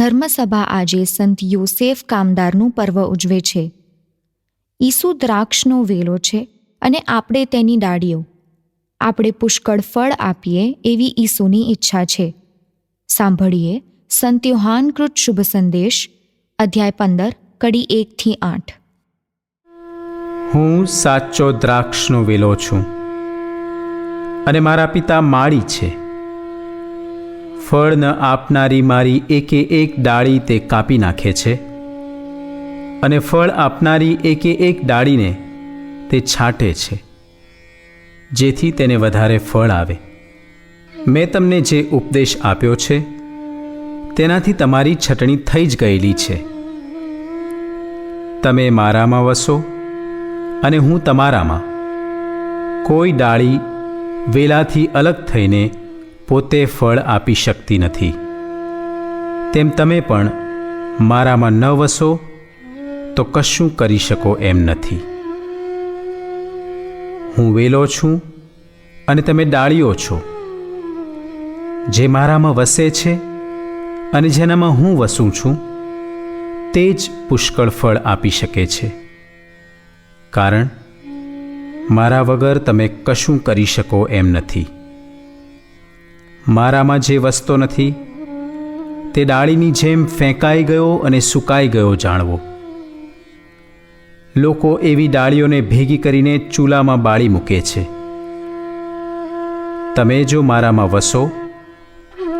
ધર્મસભા આજે સંત યોસેફ કામદારનું પર્વ ઉજવે છે. ઈસુ દ્રાક્ષનો વેલો છે અને આપણે તેની ડાળીઓ. આપણે પુષ્કળ ફળ આપીએ એવી ઈસુની ઈચ્છા છે. સાંભળીએ સંત યોહાનકૃત શુભ સંદેશ, અધ્યાય પંદર, કડી એકથી આઠ. હું સાચો દ્રાક્ષનો વેલો છું અને મારા પિતા માળી છે. ફળ ન આપનારી મારી એકે એક ડાળી તે કાપી નાખે છે. અને ફળ આપનારી એકે એક ડાળીને તે છાંટે છે, જેથી તેને વધારે ફળ આવે. મેં તમને જે ઉપદેશ આપ્યો છે, તેનાથી તમારી છટણી થઈ જ ગયેલી છે. તમે મારામાં વસો અને હું તમારામાં. કોઈ ડાળી વેલાથી અલગ થઈને પોતે ફળ આપી શકતી નથી. તેમ તમે પણ મારામાં ન વસો, તો કશું કરી શકો એમ નથી. હું વેલો છું અને તમે ડાળીઓ છો, જે મારામાં વસે છે અને જેનામાં હું વસું છું, તે જ પુષ્કળ ફળ આપી શકે છે. કારણ, મારા વગર તમે કશું કરી શકો એમ નથી. મારામાં જે વસતો નથી, તે ડાળીની જેમ ફેંકાઈ ગયો અને સુકાઈ ગયો જાણવો. લોકો એવી ડાળીઓને ભેગી કરીને ચૂલામાં બાળી મૂકે છે. તમે જો મારામાં વસો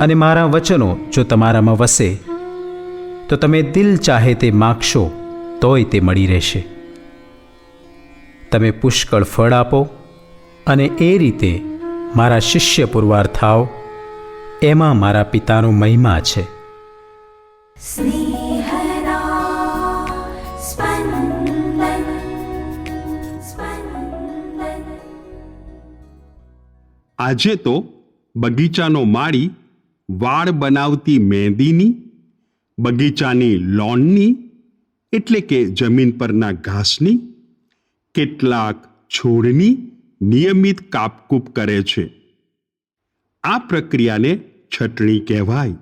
અને મારા વચનો જો તમારામાં વસે, તો તમે દિલ ચાહે તે માગશો, તોય તે મળી રહેશે. તમે પુષ્કળ ફળ આપો અને એ રીતે મારા શિષ્ય પુરવાર થાવ એમાં મારા પિતાનો મહિમા છે. આજે તો બગીચાનો માળી વાળ બનાવતી મહેંદીની બગીચાની લોનની એટલે કે જમીન પરના ઘાસની કેટલાક છોડની નિયમિત કાપકૂપ કરે છે. આ પ્રક્રિયાને છટણી કહેવાય.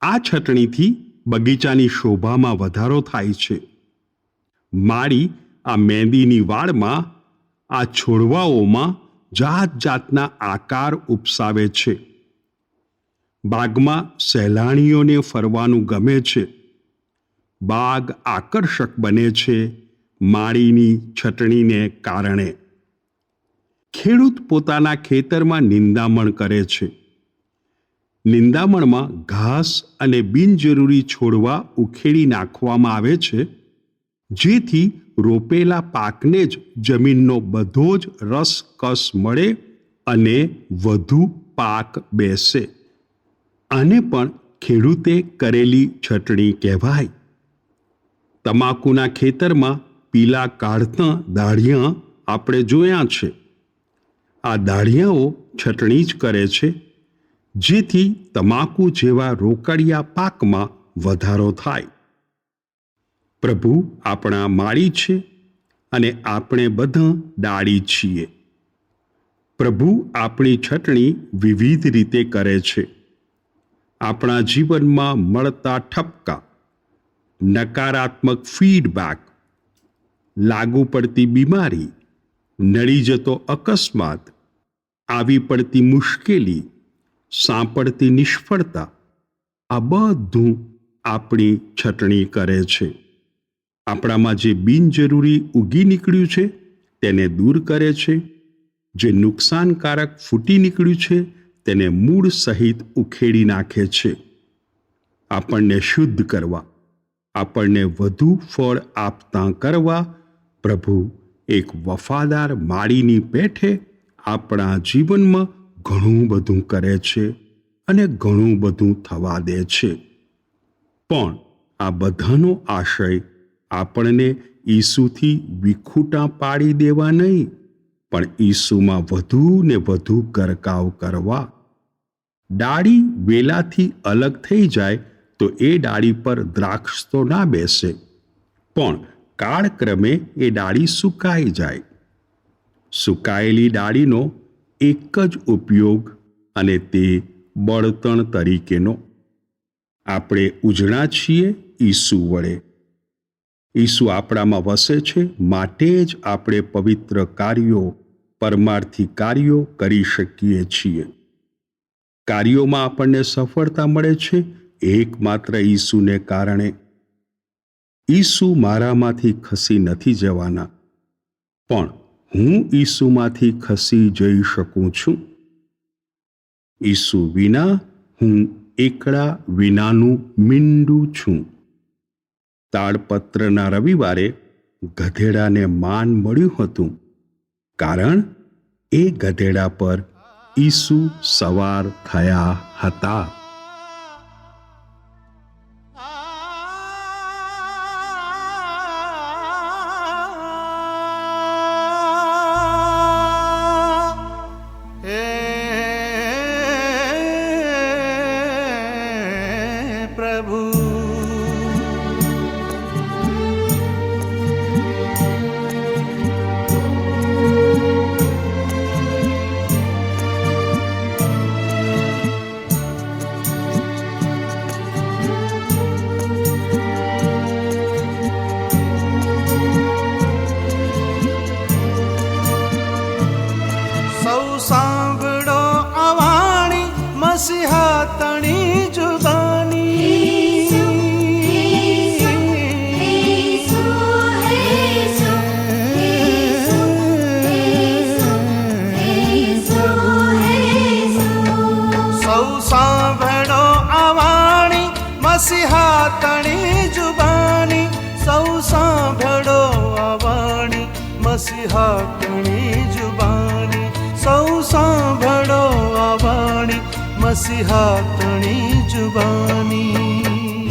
આ છટણીથી બગીચાની શોભામાં વધારો થાય છે. માળી આ મહેંદીની વાળમાં, આ છોડવાઓમાં જાત જાતના આકાર ઉપસાવે છે. બાગમાં સહેલાણીઓને ફરવાનું ગમે છે. બાગ આકર્ષક બને છે માળીની છટણીને કારણે. ખેડૂત પોતાના ખેતરમાં નિંદામણ કરે છે. નિંદામણમાં ઘાસ અને બિનજરૂરી છોડવા ઉખેડી નાખવામાં આવે છે, જેથી રોપેલા પાકને જ જમીનનો બધો જ રસ કસ મળે અને વધુ પાક બેસે. આને પણ ખેડૂતે કરેલી છટણી કહેવાય. તમાકુના ખેતરમાં પીલા કાઢતા દાળિયા આપણે જોયા છે. આ દાળિયાઓ છટણી જ કરે છે. જેથી તમાકુ જેવા રોકડિયા પાકમાં વધારો થાય. પ્રભુ આપણા માળી છે અને આપણે બધા ડાળી છીએ. પ્રભુ આપણી છટણી વિવિધ રીતે કરે છે. આપણા જીવનમાં મળતા ઠપકા, નકારાત્મક ફીડબેક, લાગુ પડતી બીમારી નડી જતો અકસ્માત, આવી પડતી મુશ્કેલી સાંપડતી નિષ્ફળતા આ બધું આપણી છટણી કરે છે. આપણામાં જે બિનજરૂરી ઉગી નીકળ્યું છે તેને દૂર કરે છે. જે નુકસાનકારક ફૂટી નીકળ્યું છે તેને મૂળ સહિત ઉખેડી નાખે છે. આપણને શુદ્ધ કરવા, આપણને વધુ ફળ આપતા કરવા પ્રભુ એક વફાદાર માળીની પેઠે આપણા જીવનમાં ઘણું બધું કરે છે અને ઘણું બધું થવા દે છે. પણ આ બધાનો આશય આપણને ઈસુથી વિખૂટા પાડી દેવા નહીં, પણ ઈસુમાં વધુ ને વધુ ગરકાવ કરવા. ડાળી વેલાથી અલગ થઈ જાય તો એ ડાળી પર દ્રાક્ષ તો ના બેસે, પણ કાળક્રમે એ ડાળી સુકાઈ જાય. સુકાયેલી ડાળીનો એક જ ઉપયોગ અને તે બળતણ તરીકેનો. આપણે ઉજણા છીએ ઈસુ વડે. ઈસુ આપણામાં વસે છે, માટે જ આપણે પવિત્ર કાર્યો, પરમાર્થી કાર્યો કરી શકીએ છીએ. કાર્યોમાં આપણને સફળતા મળે છે, એકમાત્ર ઈસુને કારણે. ઈસુ મારામાંથી ખસી નથી જવાના. પણ હું ઈસુમાંથી ખસી જઈ શકું છું? ઈસુ વિના હું એકડા વિનાનું મીંડું છું. તાડપત્રના રવિવારે ગધેડાને માન મળ્યું હતું, કારણ એ ગધેડા પર ઈસુ સવાર થયા હતા. અવાણી મસીહા તણી જુબાની સૌ સાંભળો અવાણી મસીહા તણી જુબાની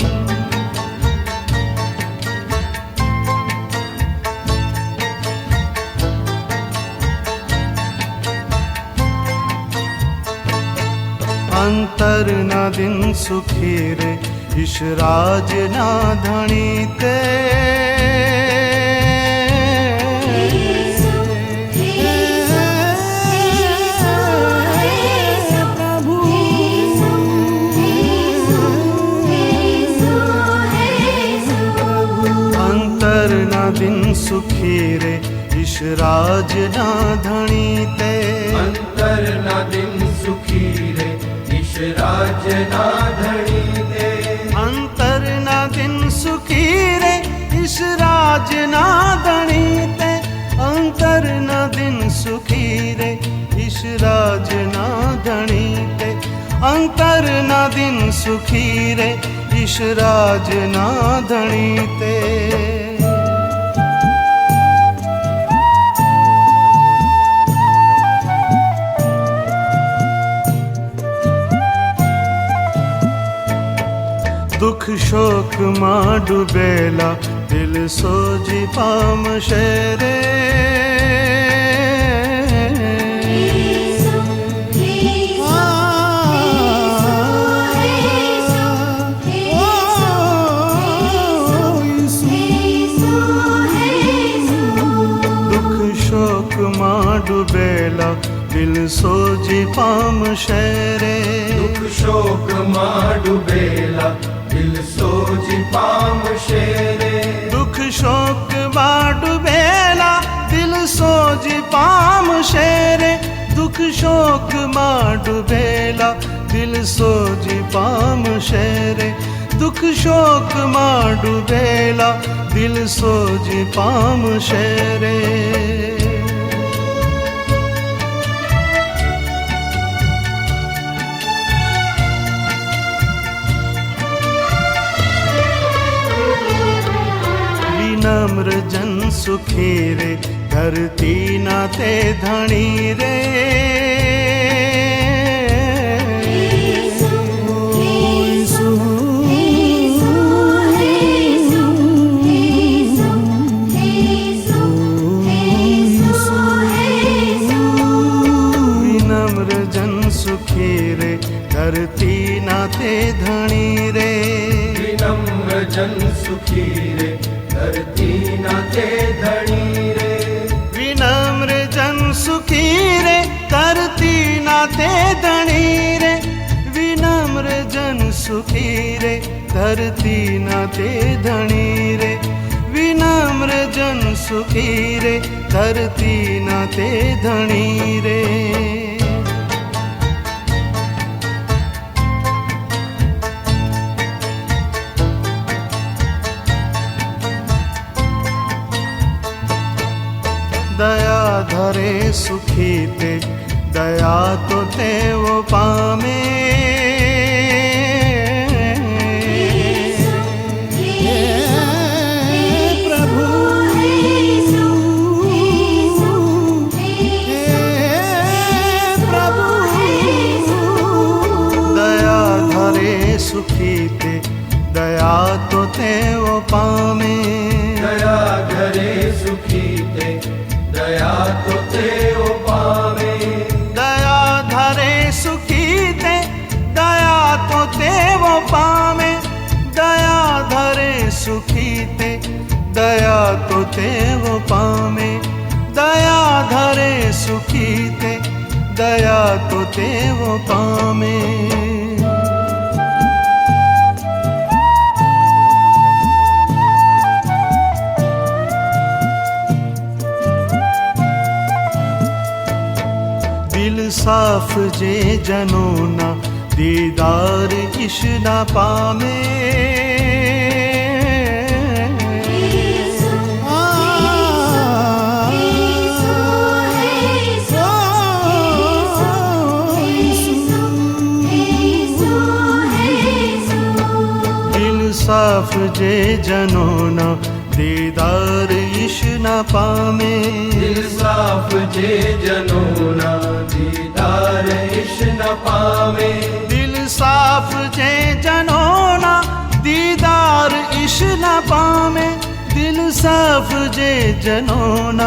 અંતરના દિન સુખી રે ઈશ રાજના ધણી તે રાજના ધણી તે અંતરના દિન સુખી રે ઈશ રાજના ધણી તે અંતરના દિન સુખી રે ઈશ રાજના ધણી તે અંતરના દિન સુખી રે ઈશ રાજના ધણી તે અંતરના દિન સુખી રે ઈશ રાજના ધણી તે દુઃખ શોકમાં ડૂબેલા દિલ સોજી પામશે રે ડૂબેલા દિલ સોજી પામશે રે દુઃખ શોકમાં ડૂબેલા દિલ સોજી પામશે રે દુઃખ શોકમાં ડૂબેલા દિલ સોજી પામશે રે દુઃખ શોકમાં ડૂબેલા દિલ સોજી પામશે રે દુઃખ શોકમાં ડૂબેલા દિલ સોજી પામશે રે સુખી રે ધરતી ના તે ધણી રે. સુખી રે ધરતી ના તે ધણી રે. વિનમ્ર જન સુખી રે, ધરતી ના તે ધણી રે. દયા ધરે સુખી તે, દયા તો તેઓ પામે. તેઓ પામે દયા ધરે સુખી તે, દયા તો તેવો પામે. દયા ધરે સુખી તે, દયા તો તેવો પામે. દયા ધરે સુખી તે, દયા સાફ જે જનોના દીદાર ઈશ ના પામે સાફ જે જનોના દીદાર ઈશ ના પામે સાફ જે દીદાર पावे। दिल साफ़ जे जनो न दीदार इश न पावे। दिल साफ़ जे जनो न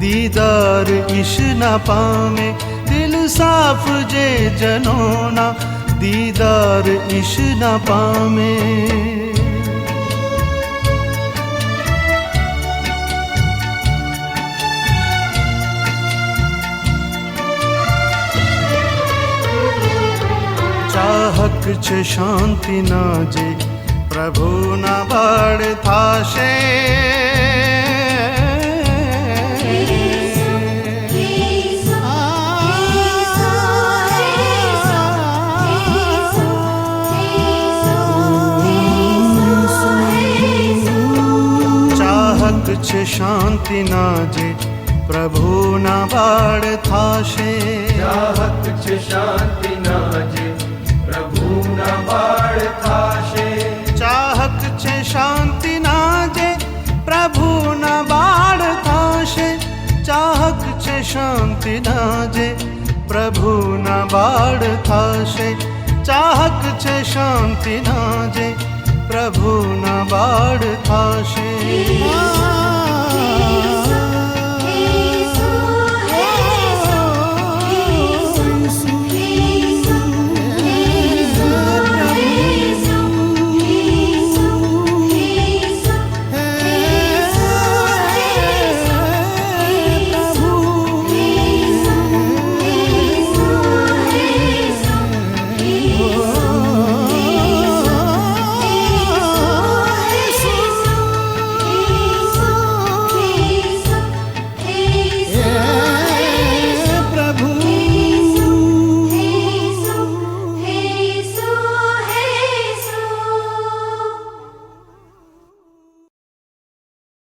दीदार इश न पावे। दिल साफ़ जे जनो न दीदार इश न पावे। ના પામે ચાહક છે શાંતિના જે પ્રભુના બળ થાશે ચાહક છે શાંતિના જે પ્રભુના બાળ થાશે ચાહક છે શાંતિના જે પ્રભુના ચાહક નાજે પ્રભુના બાળ થશે ચાહક છે શાંતિ નાજે પ્રભુના બાળ થાશે